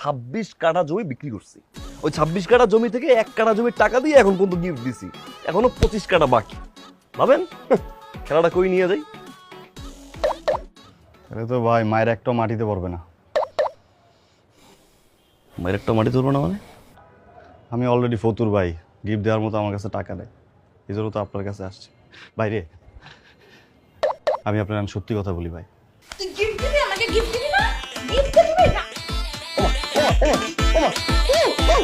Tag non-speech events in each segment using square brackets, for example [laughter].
ছাব্বিশ কাঠা জমি বিক্রি করছি। ওই ছাব্বিশ কাঠা জমি থেকে এক কাঠা জমির টাকা দিয়ে এখন পর্যন্ত গিফট দিছি। এখনও পঁচিশ কাঠা বাকি। ভাবেন? খেলাটা কই নিয়ে যাই? এটা তো ভাই মায়ের একটা মাটিতে পড়বে না। মায়ের একটা মাটি তুলবো না মানে? আমি অলরেডি ফতুর ভাই গিফট দেওয়ার মতো আমার কাছে টাকা নেই। এই জন্য তো আপনার কাছে আসছি। ভাই রে আমি আপনার আমি সত্যি কথা বলি ভাই। গিফট দিবি আমাকে গিফট দিবি না?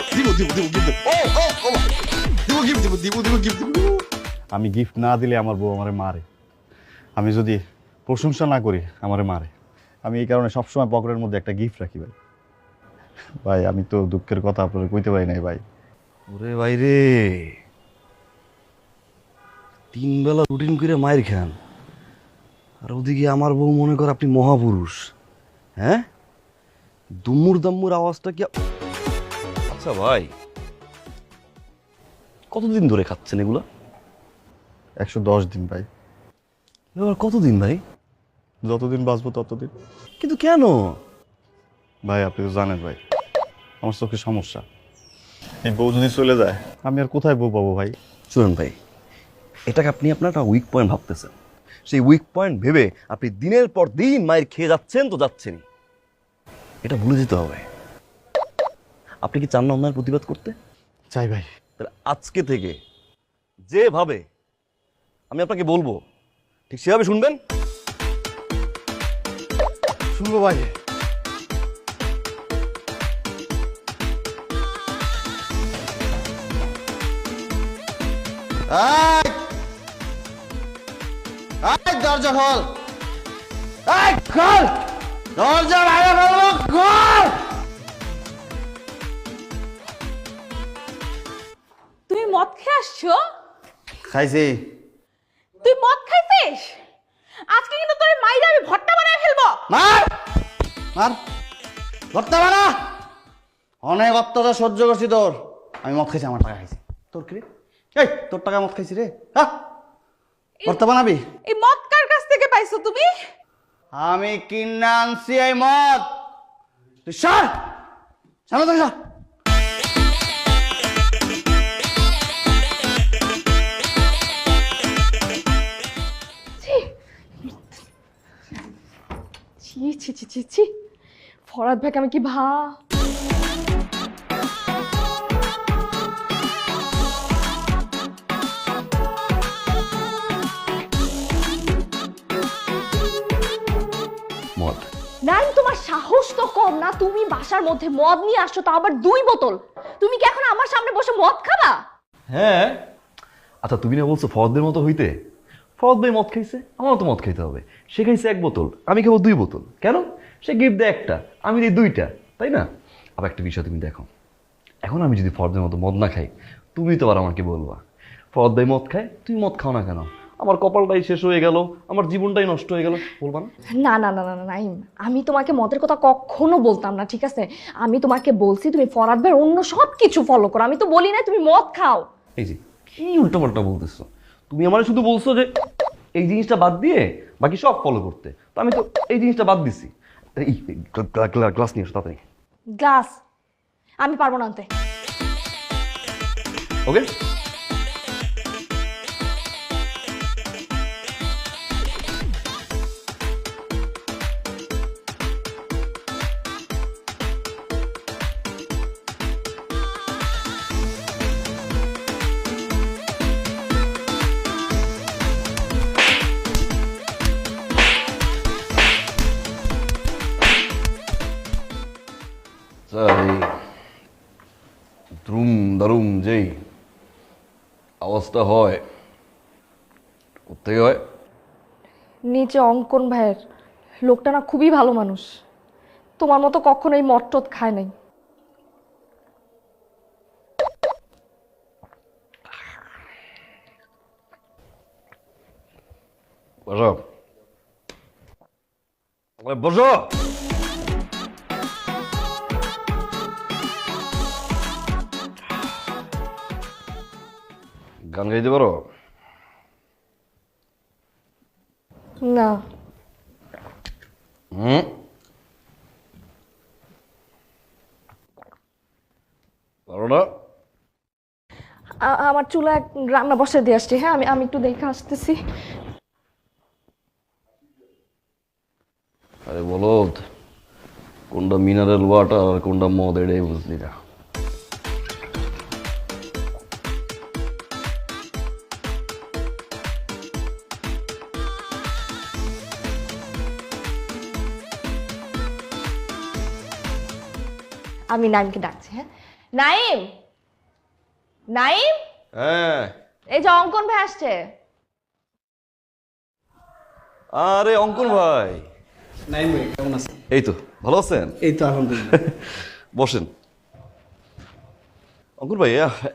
দিবি না দিব দিব দিব গিফট দিব গিফট দিব দিব দিব গিফট দিব আমি গিফট না দিলে আমার বউ আমারে মারে। আমি যদি প্রশংসা না করি আমারে মারে। আমি এই কারণে সবসময় পকেটের মধ্যে একটা গিফট রাখি ভাই। ভাই আমি তো দুঃখের কথা আপনার কইতে পারি নাই ভাই। ওরে ভাই রে। তিন বেলা রুটিন করে মায়ের খান। আর ওদিকে আমার বউ মনে কর আপনি মহাপুরুষ। হ্যাঁ? দুমুর দাম্মুর আওয়াজটা কি আচ্ছা ভাই কতদিন ধরে খাচ্ছেন এগুলা? একশো দশ দিন ভাই। এবার কতদিন ভাই? যতদিন বাঁচবো ততদিন। কিন্তু কেন? ভাই আপনি তো জানেন ভাই আমার চোখে সমস্যা। এই বউ যদি চলে যায় আমি আর কোথায় বউ পাবো ভাই? শুনুন ভাই এটাকে আপনি আপনার একটা উইক পয়েন্ট ভাবতেছেন। সেই উইক পয়েন্ট ভেবে আপনি দিনের পর দিন মায়ের খেয়ে যাচ্ছেন তো যাচ্ছেনই। এটা ভুলে যেতে হবে। আপনি কি চান না অন্যায়ের প্রতিবাদ করতে? চাই ভাই। তাহলে আজকে থেকে যেভাবে আমি আপনাকে বলব ঠিক সেভাবে শুনবেন? শুনব ভাই। দরজা খোল। এই খোল! দরজা বাইরে ফেলব খোল! খাইছি। তুই মদ খাইছিস? আজকে কিন্তু তোর মাইরা আমি ভট্টা বানায় ফেলব। মার! মার! ধরতে বানা! অনেক অত্যাচার সহ্য করছি তোর। আমি মদ খাইছি আমার টাকা খাইছি। তোর কি রে? এই তোর টাকা মদ খাইছি রে। হ্যাঁ ধরতে বানাবি? এই মদ কার কাছ থেকে পাইছো তুমি? আমি কিনে আনছি এই মদ। তুই সর! সামনে থেকে ছি ছি। ফরাদ ভাইকে আমি কি ভা মদ। নাইম তোমার সাহস তো কম না তুমি বাসার মধ্যে মদ নিয়ে আসছো তা আবার দুই বোতল। তুমি কি এখন আমার সামনে বসে মদ খাবা? হ্যাঁ। আচ্ছা তুমি না বলছো ফরদের মতো হইতে? ফরদ ভাই মদ খাইছে? আমারও তো মদ খাইতে হবে। সে খাইছে এক বোতল আমি খাব দুই বোতল। কেন? সে গিফট দেয় একটা আমি দিই দুইটা তাই না? আবার একটা বিষয় তুমি দেখো এখন আমি যদি ফরদের মতো মদ না খাই তুমি তো আবার আমাকে বলবা ফরদ ভাই মদ খায় তুমি মদ খাও না কেন? আমার কপালটাই শেষ হয়ে গেল আমার জীবনটাই নষ্ট হয়ে গেল বলবা না? না না না না না, নাইম আমি তোমাকে মদের কথা কখনো বলতাম না ঠিক আছে? আমি তোমাকে বলছি তুমি ফরাদ ভাইয়ের অন্য সব কিছু ফলো করো আমি তো বলি না তুমি মদ খাও। এই যে কি উল্টোপাল্টা বলতেছো? তুমি আমার শুধু বলছো যে এই জিনিসটা বাদ দিয়ে বাকি সব ফলো করতে। তো আমি তো এই জিনিসটা বাদ দিছি। এই গ্লাস নিয়ে এসো তাড়াতাড়ি। গ্লাস। আমি পারব না আনতে। ওকে দ্রুম দারুম যেই আওয়াজটা হয় কোথেকে হয়? নিচে অঙ্কন ভাইয়ের লোকটা না খুবই ভালো মানুষ। তোমার মতো কখনো এই মদ টদ খায় নাই। বসো। বসো। গান গাইতে পারো? না। হুম? আরও না? আমার চুলা এক রান্না বসে দিয়ে আসছি হ্যাঁ? আমি আমি একটু দেখে আসতেছি। আরে বলো কোনটা মিনারেল ওয়াটার আর কোনটা মদ এটাই বুঝলি না। আমি নাইমকে ডাকছি হ্যাঁ? নাইম! নাইম! হ্যাঁ। এই যে অঙ্কন ভাই আসছে। আরে অঙ্কন ভাই। নাইম ভাই কেমন আছেন? এই তো ভালো আছেন? এই তো আলহামদুলিল্লাহ। [laughs] বসেন। অঙ্কুর ভাই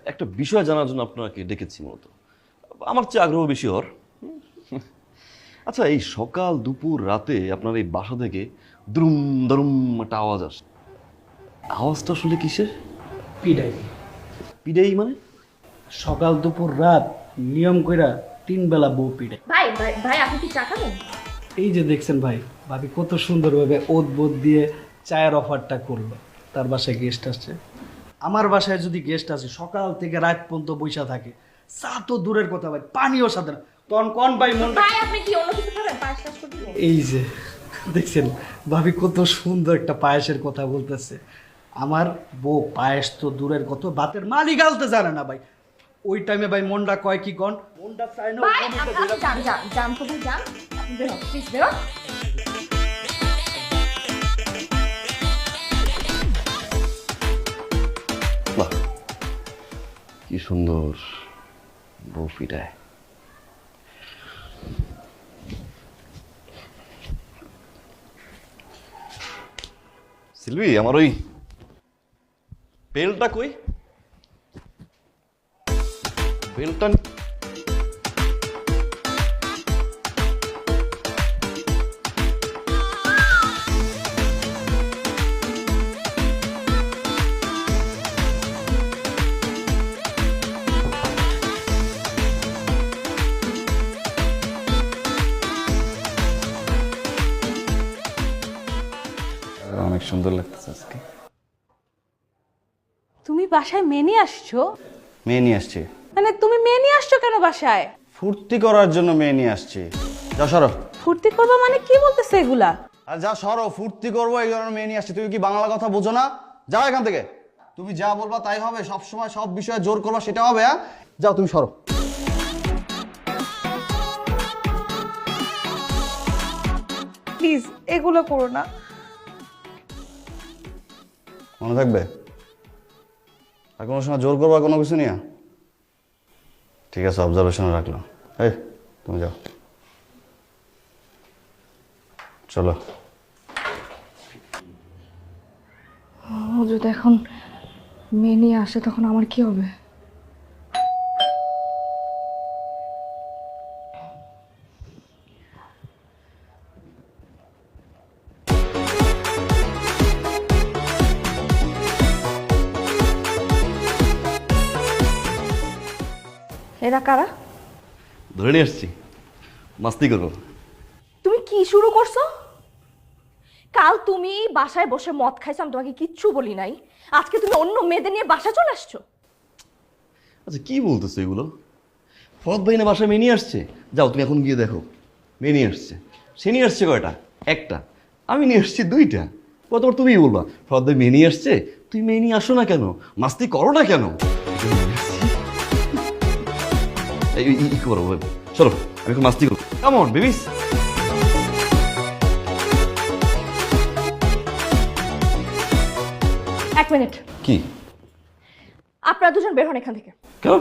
একটা বিষয় জানার জন্য আপনাকে ডেকেছি মূলত। আমার চেয়ে আগ্রহ বেশি হর আচ্ছা এই সকাল দুপুর রাতে আপনার এই বাসা থেকে দ্রুম দরুম একটা আওয়াজ আসে আওয়াজটা আসলে কিসের? পিডাই। পিডাই মানে? সকাল দুপুর রাত নিয়ম কইরা তিন বেলা বউ পিডাই। ভাই ভাই ভাই আপনি কি চা খাবেন? এই যে দেখছেন ভাই ভাবি কত সুন্দরভাবে ওত বোধ দিয়ে চায়ের অফারটা করল। তার বাসায় গেস্ট আসছে। আমার বাসায় যদি গেস্ট আসে সকাল থেকে রাত পর্যন্ত বৈশা থাকে। চা তো দূরের কথা ভাই পানিও সাথে না। তখন কন ভাই মন ভাই আপনি কি অন্য কিছু খাবেন? পায়েস টাস এই যে দেখছেন ভাবি কত সুন্দর একটা পায়েসের কথা বলতেছে। আমার বউ পায়েস তো দূরের কত ভাতের মালি গালতে জানে না ভাই। ওই টাইমে ভাই মনটা কয় কি কন? মনটা চায় না ভাই আপনি আপনি যান যান যান তো ভাই যান। আপনি বেরোন প্লিজ বেরোন। বাহ কি সুন্দর বউ পিটায় সিলভি আমার ওই বেলটা কই? বেলটা বাসায় মেনে আসছো? মেয়ে নিয়ে আসছি। মানে তুমি মেয়ে নিয়ে আসছো কেন বাসায়? ফুর্তি করার জন্য মেয়ে নিয়ে আসছি। যা সরো। ফুর্তি করব মানে কি বলতেছে এগুলা? আর যা সরো। ফুর্তি করব এই ধরনের মেয়ে নিয়ে আসছি। তুমি কি বাংলা কথা বোঝো না? যাও এখান থেকে। তুমি যা বলবা তাই হবে। সব সময় সব বিষয়ে জোর করবা সেটা হবে হ্যাঁ? যাও তুমি সরো। প্লিজ এগুলো করো না। মনে থাকবে? আর কোনো সময় জোর করবা কোনো কিছু নিয়ে? ঠিক আছে অবজারভেশনে রাখলাম। এই, তুমি যাও। চলো। যদি এখন মেয়ে নিয়ে আসে, তখন আমার কি হবে? এরা কারা? ধরে নিয়ে আসছি। মাস্তি করব। তুমি কি শুরু করছ? কাল তুমি বাসায় বসে মদ খাইছো আমি তোমাকে কিচ্ছু বলি নাই। আজকে তুমি অন্য মেয়েদের নিয়ে বাসা চলে আসছো। আচ্ছা কি বলতেছো এগুলো? ফরদ ভাই না বাসায় মেয়ে নিয়ে আসছে? যাও তুমি এখন গিয়ে দেখো। মেয়ে নিয়ে আসছে। সে নিয়ে আসছে কয়টা? একটা। আমি নিয়ে আসছি দুইটা। কতবার তুমিই বলবা ফরদ ভাই মেয়ে নিয়ে আসছে? তুই মেয়ে নিয়ে আসো না কেন? মাস্তি করো না কেন? এই এই- এই করো ভাই। চলো আমি এখন মাস্তি করব। কেমন বেবিস এক মিনিট। কি? আপনারা দুজন বের হন এখান থেকে। কেন?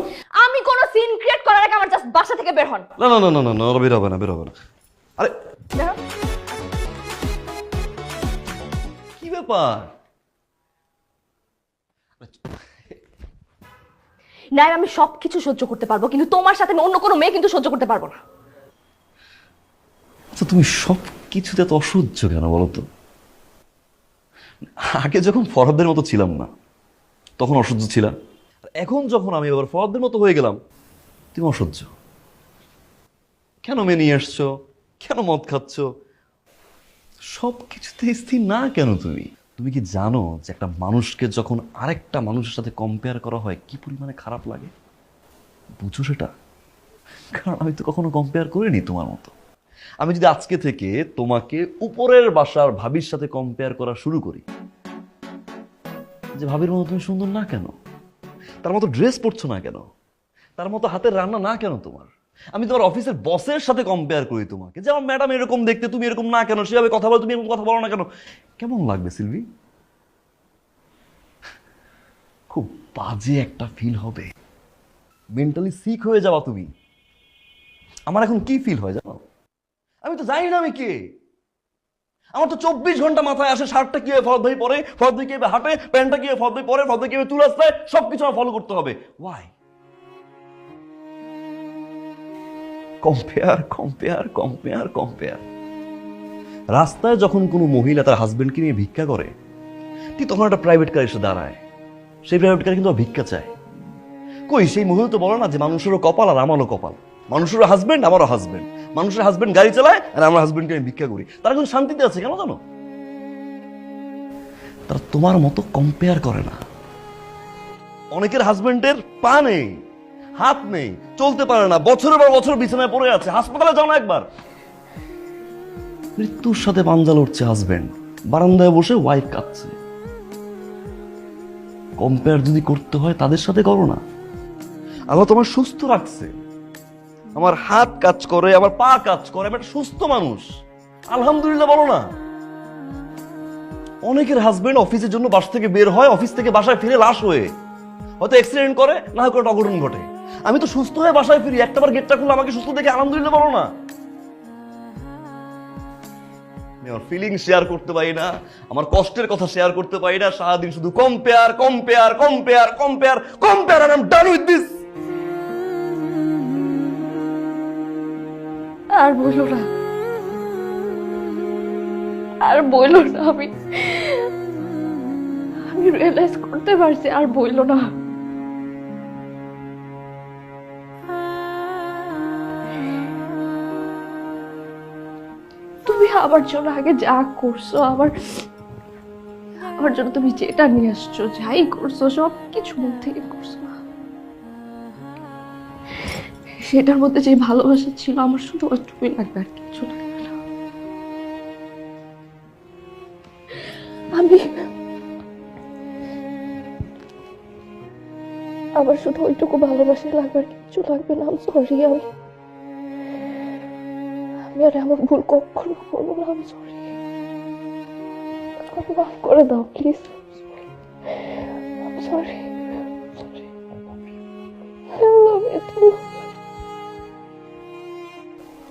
আমি কোনো সিন ক্রিয়েট করার আগে আমার জাস্ট বাসা থেকে বের হন। না না না না না না বের হবে না বের হবে না। আরে! কি ব্যাপার? না আমি সব কিছু সহ্য করতে পারব, কিন্তু তোমার সাথে আমি অন্য কোনো মেয়ে কিন্তু সহ্য করতে পারব না। আচ্ছা তুমি সব কিছুতে এত অসহ্য কেন বলো তো? আগে যখন ফরহাদের মতো ছিলাম না, তখন অসহ্য ছিলাম এখন যখন আমি আবার ফরহাদের মতো হয়ে গেলাম, তুমি অসহ্য। কেন মেনে নিয়ে আসছো? কেন মদ খাচ্ছ? সব কিছুতে স্থির না কেন তুমি? তুমি কি জানো যে একটা মানুষকে যখন আরেকটা মানুষের সাথে কম্পেয়ার করা হয়, কি পরিমাণে খারাপ লাগে? বুঝো সেটা? কারণ আমি তো কখনো কম্পেয়ার করিনি তোমার মতো। আমি যদি আজকে থেকে তোমাকে উপরের বাসার ভাবির সাথে কম্পেয়ার করা শুরু করি, যে ভাবির মতো তুমি সুন্দর না কেন? তার মতো ড্রেস পরছো না কেন? তার মতো হাতের রান্না না কেন তোমার? আমি তোমার অফিসের বসের সাথে কম্পেয়ার করি তোমাকে। যে আমার ম্যাডাম এরকম দেখতে, তুমি এরকম না কেন? সেভাবে কথা বলো, তুমি এরকম কথা বলো না কেন? কেমন লাগবে, সিলভি? খুব বাজে একটা ফিল হবে। মেন্টালি সিক হয়ে যাওয়া তুমি। আমার এখন কি ফিল হয় জানো? আমি তো জানি না আমি কে। আমার তো চব্বিশ ঘণ্টা মাথায় আসে শার্টটা কীভাবে ফরদ ভাই পরে, ফরদ ভাই কীভাবে হাঁটে, প্যান্টটা কীভাবে ফরদ ভাই পরে, ফরদ ভাই কীভাবে আসতে সব কিছু আমার ফলো করতে হবে। Why compare compare compare compare রাস্তায় যখন কোনো মহিলা তার হাজবেন্ডকে নিয়ে ভিক্ষা করে, ঠিক তখন একটা প্রাইভেট কার এসে দাঁড়ায়। সেই প্রাইভেট কার কিন্তু ভিক্ষা চায়। কই, সেই মহিলা তো বলো না যে মানুষেরও কপাল আর আমারও কপাল। মানুষেরও হাজবেন্ড আমারও হাজবেন্ড মানুষের হাজবেন্ড গাড়ি চালায় আর আমার হাজবেন্ডকে আমি ভিক্ষা করি। তারা কিন্তু শান্তিতে আছে কেন জানো? তারা তোমার মতো কম্পেয়ার করে না। অনেকের হাজবেন্ডের পা নেই। হাত নেই, চলতে পারে না। বছরের পর বছর বিছানায় পড়ে আছে। হাসপাতালে যাও না একবার। মৃত্যুর সাথে পাঞ্জা লড়ছে হাজবেন্ড বারান্দায় বসে ওয়াইফ কাঁদছে। কম্পেয়ার যদি করতে হয়, তাদের সাথে করো না। আল্লাহ তোমার সুস্থ রাখছে। আমার হাত কাজ করে, আমার পা কাজ করে, আমি একটা সুস্থ মানুষ। আলহামদুলিল্লাহ বলো না। অনেকের হাজবেন্ড অফিসের জন্য বাস থেকে বের হয়, অফিস থেকে বাসায় ফিরে লাশ হয়ে। হয়তো অ্যাক্সিডেন্ট করে, না হয় কোনো অঘটন ঘটে। আমি তো সুস্থ হয়ে বাসায় ফিরি, একটাবার গেটটা খুলে আমাকে সুস্থ দেখে আলহামদুলিল্লাহ বলো না। আমি আমার ফিলিং শেয়ার করতে পারি না, আমার কষ্টের কথা শেয়ার করতে পারি না, সারাদিন শুধু compare compare compare compare compare R M done with this আর বলো না। আর বইলো না আমি। আমি রিয়েলাইজ করতে পারছি, আর বইলো না। আমার জন্য আগে যা করছ, আমার আমার জন্য তুমি যেটা নিয়ে আসছো, যাই করছ সব কিছু মন থেকে করছ। সেটার মধ্যে যে ভালোবাসা ছিল, আমার শুধু ওইটুকুই লাগবে আর কিছু লাগবে না। আমি, আমার শুধু ওইটুকু ভালোবাসা লাগবে আর কিছু লাগবে না, আমি সরি আমি আমি আর এমন ভুল কখনো করব না আমি সরি আমাকে মাফ করে দাও প্লিজ সরি.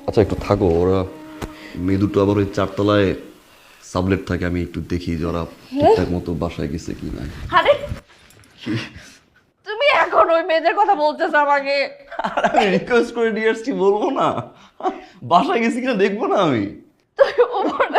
আচ্ছা একটু থাকো ওরা মেয়ে দুটো আবার ওই চারতলায় সাবলেট থাকে আমি একটু দেখি যে ওরা ঠিকঠাক মতো বাসায় গেছে কি না আরে তুমি এখন ওই মেয়েদের কথা বলতেছ আমাকে। আর আমি রিকোয়েস্ট করে নিয়ে আসছি বলব না। বাসায় গেছি কিনা দেখব না আমি। আমার